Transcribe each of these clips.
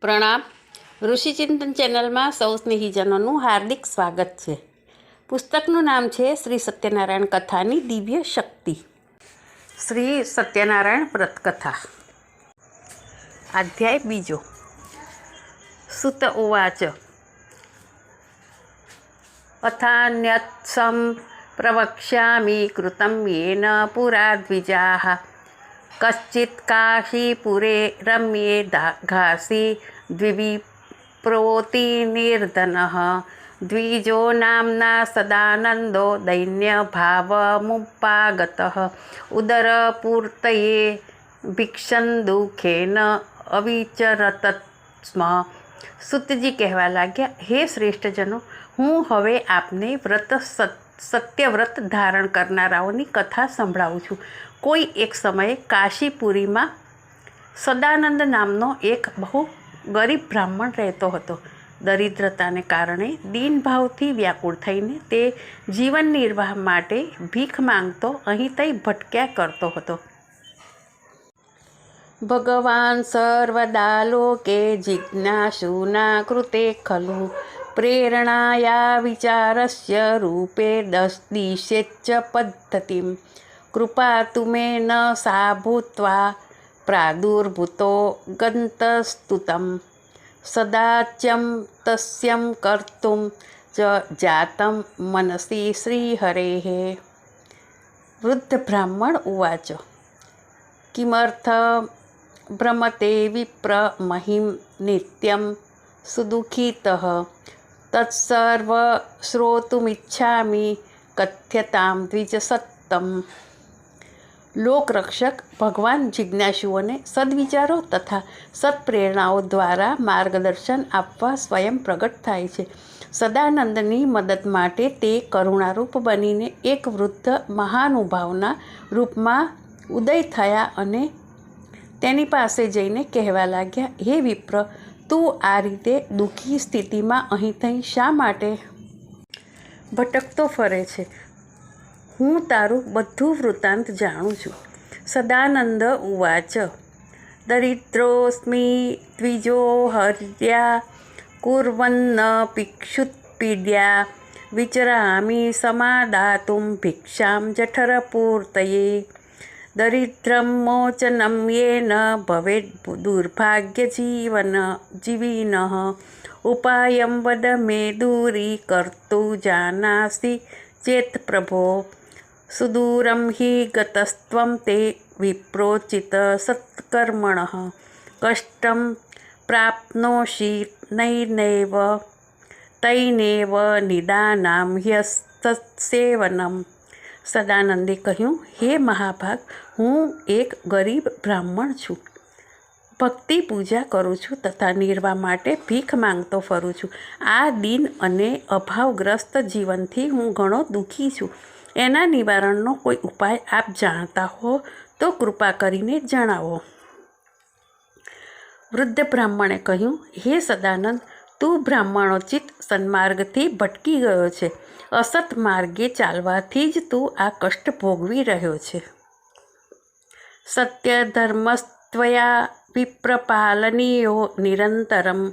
પ્રણામ. ઋષિચિંતન ચેનલમાં સૌ સ્નેહીજનોનું હાર્દિક સ્વાગત છે. પુસ્તકનું નામ છે શ્રી સત્યનારાયણ કથાની દિવ્ય શક્તિ. શ્રી સત્યનારાયણ વ્રતકથા અધ્યાય બીજો. સુત ઉવાચ. અથાન્યત્સમ પ્રવક્ષ્યામી કૃતમ્યેન પુરા દ્વિજાહ કશ્ચિત કાશીપુરે રમ્યે ઘાસી દ્વિપ્રોતિનિર્ધન દ્વિજો નામના સદાનંદો દૈન્ય ભાવ ભાવમુપાગત ઉદરપૂર્તયે ભિક્ષંદુખેન અવિચરત સ્મ સુતજી કહેવા લાગ્યા હે શ્રેષ્ઠજનો હું હવે આપને વ્રત સત્યવ્રત ધારણ કરનારાઓની કથા સંભળાવું છું કોઈ એક સમયે કાશીપુરીમાં સદાનંદ નામનો એક બહુ ગરીબ બ્રાહ્મણ રહેતો હતો. દરિદ્રતાને કારણે દીનભાવથી વ્યાકુળ થઈને તે જીવન નિર્વાહ માટે ભીખ માંગતો, અહીં તઈ ભટક્યા કરતો હતો. ભગવાન સર્વદા લોકે જિજ્ઞાસુના કૃતે ખલુ. પ્રેરણાયા વિચારસ્ય રૂપે દશ દિશેચ્ચ પદ્ધતિમ. કૃપા તુમે ન સા ભૂત્વા પ્રાદુર્ભૂતો ગંતસ્તુતમ. સદાચ્યમ તસ્યમ કર્તુમ જ જાતમ મનસી શ્રીહરેઃ. વૃદ્ધ બ્રાહ્મણ ઉવાચ. કિમર્થ ભ્રમતે વિપ્ર મહિમ નિત્યમ સુદુઃખિતઃ. તત્સર્વ શ્રોતુમિચ્છામિ કથ્યતામ દ્વિજસત્તમ લોકરક્ષક ભગવાન જિજ્ઞાસુઓને સદવિચારો તથા સત્પ્રેરણાઓ દ્વારા માર્ગદર્શન આપવા સ્વયં પ્રગટ થાય છે. સદાનંદની મદદ માટે તે કરુણારૂપ બનીને એક વૃદ્ધ મહાનુભાવના રૂપમાં ઉદય થયા અને તેની પાસે જઈને કહેવા લાગ્યા, હે વિપ્ર, તું આ રીતે દુઃખી સ્થિતિમાં અહીં થઈ શા માટે ભટકતો ફરે છે? હું તારું બધું વૃત્તાંત જાણું છું. સદાનંદ ઉવાચ. દરિદ્રોસ્મિ દ્વિજો હર્યા, કુર્વન્ન ભિક્ષુત્પીડ્યા વિચરામી સમાદાતું ભિક્ષાં જઠરપૂર્તયે દરિદ્રમ મોચનમ યેન ભવેદ દુર્ભાગ્યજીવન જીવીન ઉપાયં વદ મે દૂરી કરતું જાનાસી ચેત પ્રભો સુદૂરં હિ ગતસ્ત્વમ તે વિપ્રોચિત સત્કર્મણઃ કષ્ટં પ્રાપ્નોષિ નૈનેવ તૈનેવ નિદાનામ હ્યસ્તસેવનમ સદાનંદે કહ્યું હે મહાભાગ હું એક ગરીબ બ્રાહ્મણ છું। ભક્તિ પૂજા કરું છું તથા નિર્વાહ માટે ભીખ માંગતો ફરું છું। આ દિન અને અભાવગ્રસ્ત જીવનથી હું ઘણો દુઃખી છું। એના નિવારણનો કોઈ ઉપાય આપ જાણતા હો તો કૃપા કરીને જણાવો. વૃદ્ધ બ્રાહ્મણે કહ્યું, હે સદાનંદ, તું બ્રાહ્મણોચિત સન્માર્ગથી ભટકી ગયો છે. અસત માર્ગે ચાલવાથી જ તું આ કષ્ટ ભોગવી રહ્યો છે. સત્ય ધર્મસ્ત્વયા વિપ્રપાલનીયો નિરંતરમ.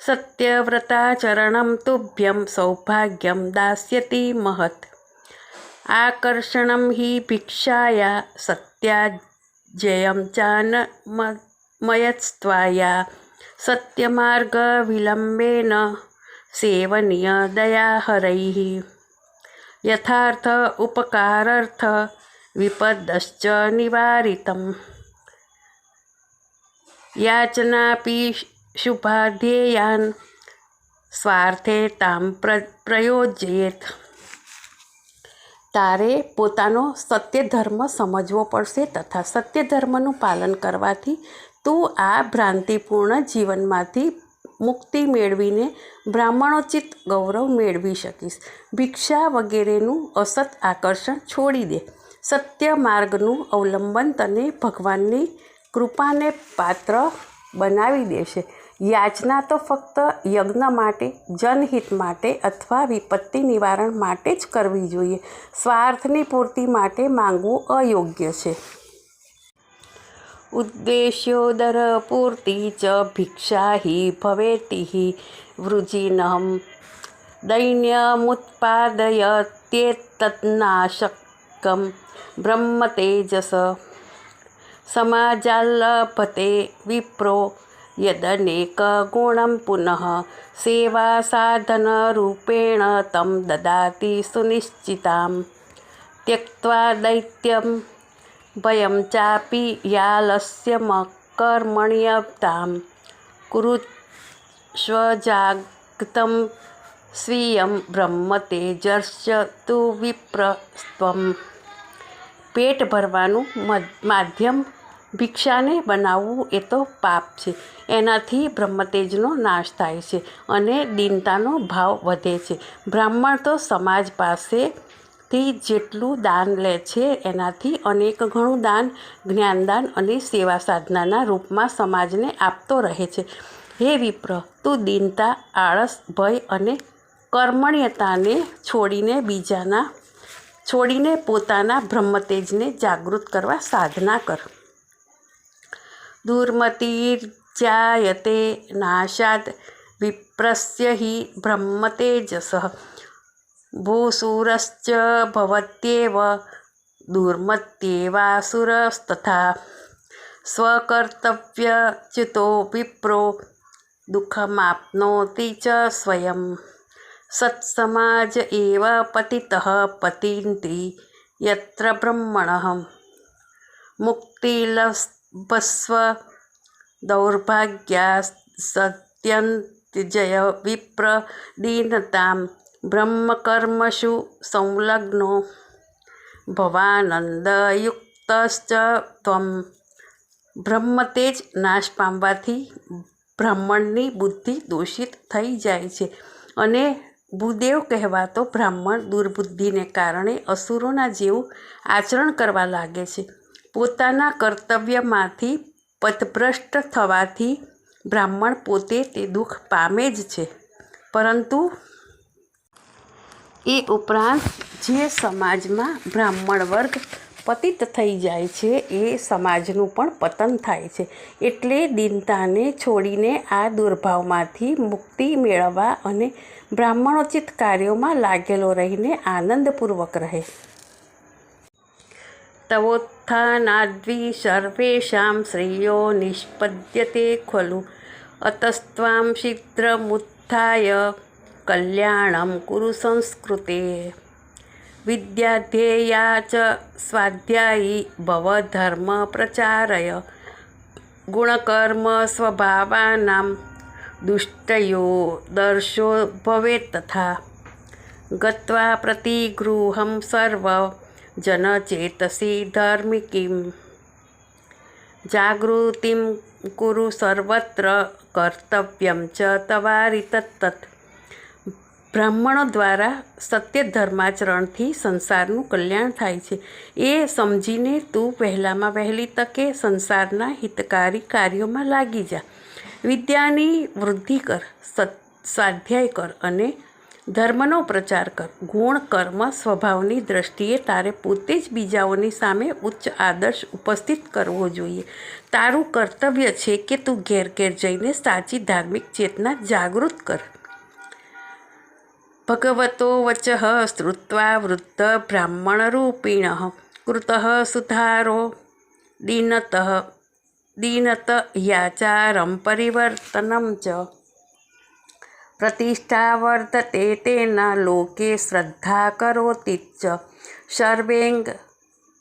સત્યવ્રતાચરણમ તુભ્યમ સૌભાગ્યમ દાસ્યતિ મહત. આકર્ષણમ હિ भिक्षाया સત્યાજયમ ચાન મયત્સ્ત્વાયા સત્યમાર્ગ વિલંબેન સેવનીય દયાહરૈः યથાર્થ ઉપકારાર્થ વિપદશ્ચ નિવારિતમ याचनापि શુભાધ્યેયાન સ્વાર્થે તામ પ્ર પ્રયોજયેત તારે પોતાનો સત્ય ધર્મ સમજવો પડશે તથા સત્ય ધર્મનું પાલન કરવાથી તું આ ભ્રાંતિપૂર્ણ જીવનમાંથી મુક્તિ મેળવીને બ્રાહ્મણોચિત ગૌરવ મેળવી શકીશ. ભિક્ષા વગેરેનું અસત આકર્ષણ છોડી દે. સત્ય માર્ગનું અવલંબન તને ભગવાનની કૃપાને પાત્ર બનાવી દેશે. યાચના તો ફક્ત યજ્ઞ માટે, જનહિત માટે અથવા વિપત્તિ નિવારણ માટે જ કરવી જોઈએ. સ્વાર્થની પૂર્તિ માટે માંગવું અયોગ્ય છે. ઉદ્દેશ્યોદર પૂર્તિ ચ ભિક્ષાહી ભવેટિ વૃજિનમ દૈન્યમુત્પાદયત્યેતનાશકમ બ્રહ્મ તેજસ સમાજાલભતે વિપ્રો यदनेकगुणं पुनः सेवासाधनरूपेण तं ददाति सुनिश्चितां त्यक्त्वा दैत्यं भयं चापि यालस्यमकर्मण्यतां कुरुष्वजागतं સ્વીયમ બ્રહ્મ તેજસ્ચ તુ વિપ્રસ્ત્વમ પેટ ભરવાનું માધ્યમ ભિક્ષાને બનાવવું એ તો પાપ છે. એનાથી બ્રહ્મતેજનો નાશ થાય છે અને દીનતાનો ભાવ વધે છે. બ્રાહ્મણ તો સમાજ પાસેથી જેટલું દાન લે છે એનાથી અનેક ઘણું દાન, જ્ઞાનદાન અને સેવા સાધનાના રૂપમાં સમાજને આપતો રહે છે. હે વિપ્ર, તું દીનતા, આળસ, ભય અને કર્મણ્યતાને છોડીને બીજાના, છોડીને પોતાના બ્રહ્મતેજને જાગૃત કરવા સાધના કર. દુર્મતિર્જાયતે નાશાદ વિપ્રસ્ય હિ બ્રહ્મતેજસ ભૂસુરશ્ચ ભવત્યેવ દુર્મત્યેવાસુરસ્તથા સ્વકર્તવ્યચ્યુતો વિપ્રો દુઃખમાપ્નોતિ ચ સ્વયં સત્સમાજ એવ પતિતઃ પતિન્તિ યત્ર બ્રહ્મણ મુક્તિલભસ્વ દૌર્ભાગ્યા જય વિપ્ર દીનતામ બ્રહ્મકર્મસુ સંલગ્નો ભવાનંદયુક્તશ્ચ ત્વમ બ્રહ્મતેજ નાશ પામવાથી બ્રાહ્મણની બુદ્ધિ દૂષિત થઈ જાય છે અને ભૂદેવ કહેવાતો બ્રાહ્મણ દુર્બુદ્ધિને કારણે અસુરોના જેવું આચરણ કરવા લાગે છે. પોતાના કર્તવ્યમાંથી પથભ્રષ્ટ થવાથી બ્રાહ્મણ પોતે તે દુઃખ પામે જ છે. પરંતુ એ ઉપરાંત જે સમાજમાં બ્રાહ્મણ વર્ગ પતિત થઈ જાય છે, એ સમાજનું પણ પતન થાય છે. એટલે દિનતાને છોડીને આ દુર્ભાવમાંથી મુક્તિ મેળવવા અને બ્રાહ્મણોચિત કાર્યોમાં લાગેલો રહીને આનંદપૂર્વક રહે. તવોત્થાનાદ્વી સર્વેષાં શ્રેયો નિષ્પદ્યતે ખલુ અતસ્ત્વાં શીઘ્રમુત્થાય કલ્યાણમ કુરુ સંસ્કૃતે વિદ્યાધ્યેયા ચ સ્વાધ્યાયી ભવ ધર્મ પ્રચારય ગુણકર્મ સ્વભાવાનાં દુષ્ટયો દર્શો ભવેત તથા જનચેતસી ધાર્મિકીમ જાગૃતિમ કુરુ સર્વત્ર કર્તવ્યમ ચ તવારી તત્તત બ્રાહ્મણો દ્વારા સત્ય ધર્માચરણથી સંસારનું કલ્યાણ થાય છે। એ સમજીને તું વહેલામાં વહેલી તકે સંસારના હિતકારી કાર્યોમાં લાગી જા। વિદ્યાની વૃદ્ધિ કર સ્વાધ્યાય કર અને ધર્મનો પ્રચાર કર. ગુણ, કર્મ, સ્વભાવની દ્રષ્ટિએ તારે પોતે જ બીજાઓની સામે ઉચ્ચ આદર્શ ઉપસ્થિત કરવો જોઈએ. તારું કર્તવ્ય છે કે તું ઘેર ઘેર જઈને સાચી ધાર્મિક ચેતના જાગૃત કર. ભગવતો વચ શ્રુત્વા વૃદ્ધ બ્રાહ્મણ રૂપિણ કૃત સુધારો દીનત. દીનત યાચારમ પરિવર્તનમ ચ. પ્રતિષ્ઠા વર્તતે તેના લોકે શ્રદ્ધા કરોતિ ચ સર્વેંગ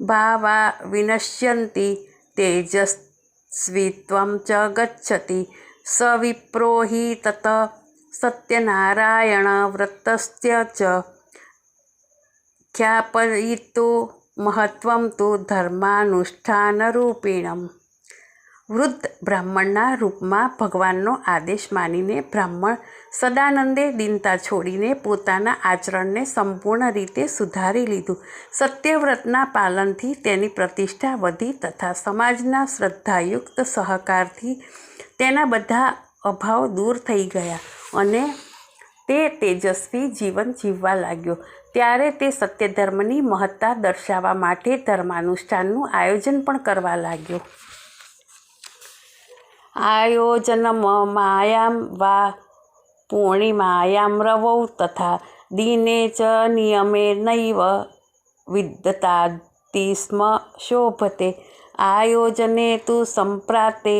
ભાવા વિનશ્યંતિ તેજસ્વીત્વં ચ ગચ્છતિ સ વિપ્રો હિ તત સત્યનારાયણ વ્રતસ્ય ચ ખ્યાપયિતો મહત્વમ તો ધર્માનુષ્ઠાનરૂપિણમ વૃદ્ધ બ્રાહ્મણના રૂપમાં ભગવાનનો આદેશ માનીને બ્રાહ્મણ સદાનંદે દિનતા છોડીને પોતાના આચરણને સંપૂર્ણ રીતે સુધારી લીધું. સત્યવ્રતના પાલનથી તેની પ્રતિષ્ઠા વધી તથા સમાજના શ્રદ્ધાયુક્ત સહકારથી તેના બધા અભાવ દૂર થઈ ગયા અને તે તેજસ્વી જીવન જીવવા લાગ્યો. ત્યારે તે સત્યધર્મની મહત્તા દર્શાવવા માટે ધર્માનુષ્ઠાનનું આયોજન પણ કરવા લાગ્યો. આયોજનમ માયામ વા પૂર્ણિમાયામ રવૌ તથા દિને ચ નિયમે નૈવ વિદ્યતાતિ સ્મ શોભતે આયોજને તુ સંપ્રાતે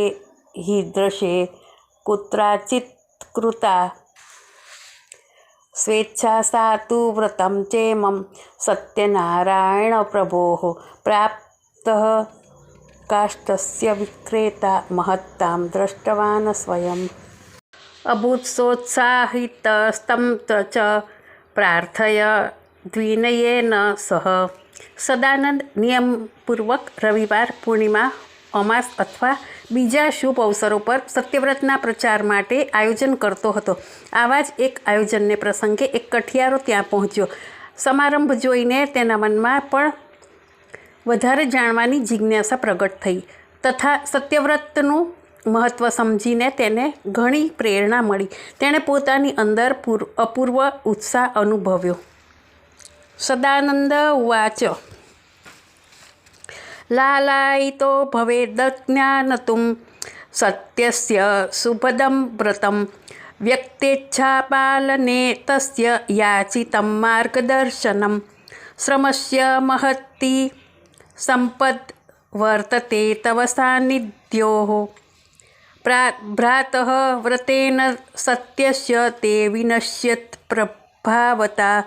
હીદૃશે કુત્રાચિત કૃતા સ્વેચ્છા સા તુ વ્રતમ ચેમમ સત્યનારાયણ विक्रेता महत्तां दृष्टवान् સ્વયં અભૂત્સોત્સાહિતસ્તમ ચ પ્રાર્થય દ્વિનયેન સહ સદાનંદ નિયમપૂર્વક રવિવાર પૂર્ણિમા અમાસ અથવા બીજા શુભ અવસરો પર સત્યવ્રતના પ્રચાર માટે આયોજન કરતો હતો આવા જ એક આયોજનને પ્રસંગે એક કઠિયારો ત્યાં પહોંચ્યો સમારંભ જોઈને તેના મનમાં પણ વધારે જાણવાની જિજ્ઞાસા પ્રગટ થઈ તથા સત્યવ્રતનું મહત્ત્વ સમજીને તેને ઘણી પ્રેરણા મળી. તેણે પોતાની અંદર પૂર, અપૂર્વ ઉત્સાહ અનુભવ્યો. સદાનંદ વાચ. લાલાયિતો ભવેદજ્ઞાનતું સત્યસ્ય સુભદમ વ્રતમ. વ્યક્તેચ્છાપાલને તસ્ય યાચિતમ માર્ગદર્શનમ. શ્રમસ્ય મહત્તી સંપદ વર્તતે તવ सान्निध्योः। प्रा, भ्रातः વ્રતેન सत्यस्य વિનશ્યત પ્રભાવતા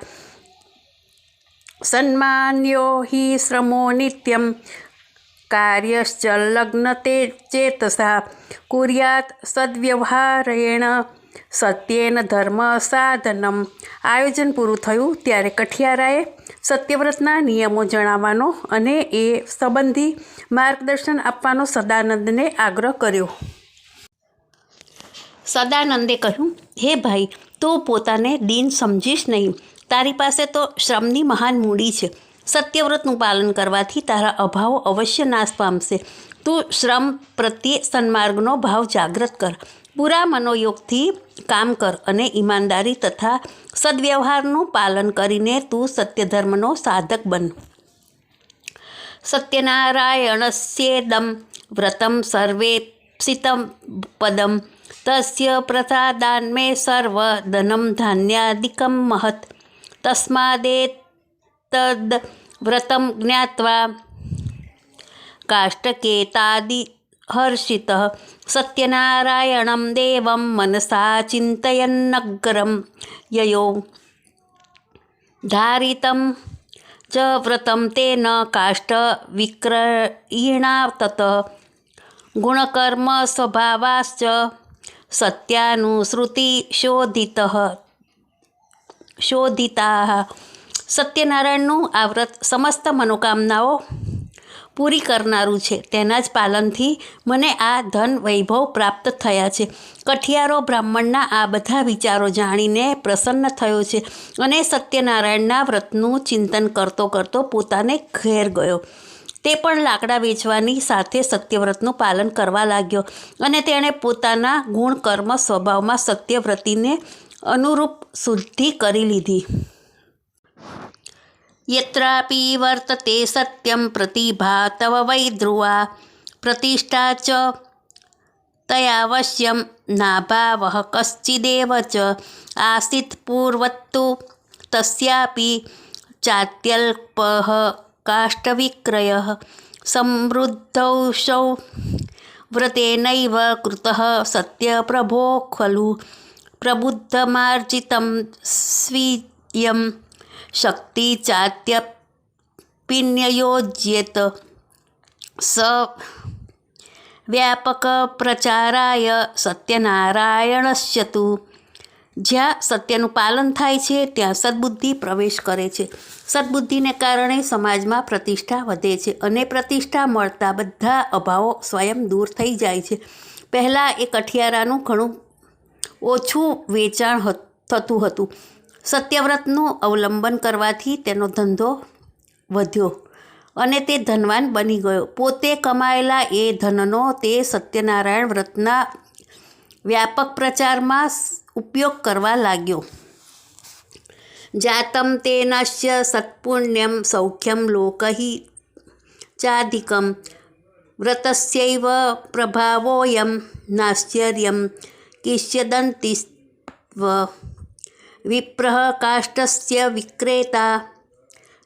સન્માન્યો હિ શ્રમો નિત્યમ કાર્યશ્ચ લગ્ન તે ચેતસા કુર્યાત સદ્વ્યવહારેણ સત્યેન ધર્મ સાધનમ. આયોજન પૂરું થયું ત્યારે કઠિયારાએ સત્યવ્રતના નિયમો જણાવવાનો અને એ સંબંધી માર્ગદર્શન આપવાનો સદાનંદને આગ્રહ કર્યો. સદાનંદે કહ્યું, હે ભાઈ, તું પોતાને દિન સમજીશ નહીં. તારી પાસે તો શ્રમની મહાન મૂડી છે. સત્યવ્રતનું પાલન કરવાથી તારા અભાવો અવશ્ય નાશ પામશે. તું શ્રમ પ્રત્યે સન્માર્ગનો ભાવ જાગૃત કર. પૂરા મનોયોગથી કામ કર અને ઈમાનદારી તથા સદવ્યવહારનું પાલન કરીને તું સત્યધર્મનો સાધક બન. સત્યનારાયણસ્યેદમ વ્રતમ સર્વેપ્સિતમ પદમ. તસ્ય પ્રસાદાન મે સર્વ ધનમ ધાન્યાદિકમ મહત. તસ્માદેતદ વ્રતમ જ્ઞાત્વા. કાષ્ટકેતાદિ હર્ષિત સત્યનારાયણમ દેવમ મનસા ચિંતયન્નગ્રમ યયો ધારિતમ ચ વ્રતમ તેન કાષ્ટ વિક્રયીણા તત ગુણકર્મ સ્વભાવાશ્ચ સત્યાનુશ્રુતિ શોધિત શોધિતા સત્યનારાયણનું આ વ્રત સમસ્ત મનોકામનાઓ પૂરી કરનારું છે. તેના જ પાલનથી મને આ ધન વૈભવ પ્રાપ્ત થયા છે. કઠિયારો બ્રાહ્મણના આ બધા વિચારો જાણીને પ્રસન્ન થયો છે અને સત્યનારાયણના વ્રતનું ચિંતન કરતો કરતો પોતાને ઘેર ગયો. તે પણ લાકડા વેચવાની સાથે સત્યવ્રતનું પાલન કરવા લાગ્યો અને તેણે પોતાના ગુણ કર્મ સ્વભાવમાં સત્યવ્રતીને અનુરૂપ શુદ્ધિ કરી લીધી. યત્રાપી વર્તતે સત્યમ પ્રતિભા તવ વૈ ધ્રુવા પ્રતિષ્ઠા ચ તયાવશ્યમ નાભાવ કશ્ચિદેવ ચ આસીત પૂર્વત્તુ તસ્યાપી ચાત્યલ્પ કાષ્ટવિક્રય સમૃદ્ધૌષૌ વ્રતેનૈવ કૃત સત્યપ્રભો ખલુ પ્રબુદ્ધમાર્જિतं સ્વીયં શક્તિ ચાત્યપિન્યયોજ્યેત સ વ્યાપક પ્રચારાય સત્યનારાયણસ્ય તું જ્યાં સત્યનું પાલન થાય છે, ત્યાં સદબુદ્ધિ પ્રવેશ કરે છે. સદબુદ્ધિને કારણે સમાજમાં પ્રતિષ્ઠા વધે છે અને પ્રતિષ્ઠા મળતા બધા અભાવો સ્વયં દૂર થઈ જાય છે. પહેલાં એ કઠિયારાનું ઘણું ઓછું વેચાણ થતું હતું. સત્યવ્રતનું અવલંબન કરવાથી તેનો ધંધો વધ્યો અને તે ધનવાન બની ગયો. પોતે કમાયેલા એ ધનનો તે સત્યનારાયણ વ્રતના વ્યાપક પ્રચારમાં ઉપયોગ કરવા લાગ્યો. જાતમ તેનશ્ય સત્પુણ્યમ સૌખ્યમ લોકહિ ચાધિકમ વ્રતસ્યૈવ પ્રભાવોયમ નાશ્ચર્યમ કિશ્યદંતિસ્વ વિપ્રહ કાષ્ટસ્ય વિક્રેતા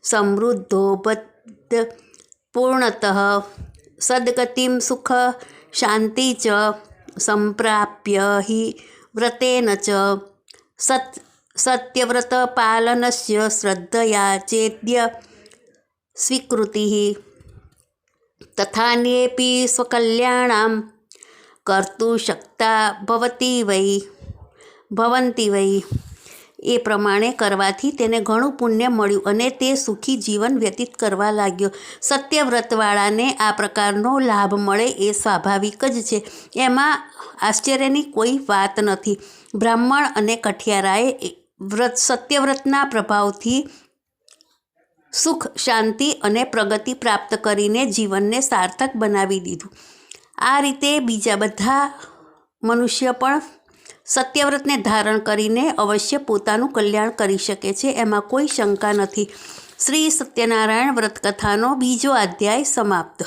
સમૃદ્ધો બદ્ધ પૂર્ણતઃ સદગતિમ સુખ શાંતિ ચ સંપ્રાપ્ય હિ વ્રતેન ચ સત સત્યવ્રત પાલનસ્ય શ્રદ્ધયા ચેદ્ય સ્વીકૃતિ તથાન્યેપી સ્વકલ્યાણામ કર્તુ શક્તા ભવતી વૈ ભવંતી વૈ એ પ્રમાણે કરવાથી તેને ઘણું પુણ્ય મળ્યું અને તે સુખી જીવન વ્યતીત કરવા લાગ્યો. સત્યવ્રતવાળાને આ પ્રકારનો લાભ મળે એ સ્વાભાવિક જ છે. એમાં આશ્ચર્યની કોઈ વાત નથી. બ્રાહ્મણ અને કઠિયારાએ વ્રત સત્યવ્રતના પ્રભાવથી સુખ, શાંતિ અને પ્રગતિ પ્રાપ્ત કરીને જીવનને સાર્થક બનાવી દીધું. આ રીતે બીજા બધા મનુષ્ય પણ સત્યવ્રતને ધારણ કરીને અવશ્ય પોતાનું કલ્યાણ કરી શકે છે, એમાં કોઈ શંકા નથી. શ્રી સત્યનારાયણ વ્રતકથાનો બીજો અધ્યાય સમાપ્ત.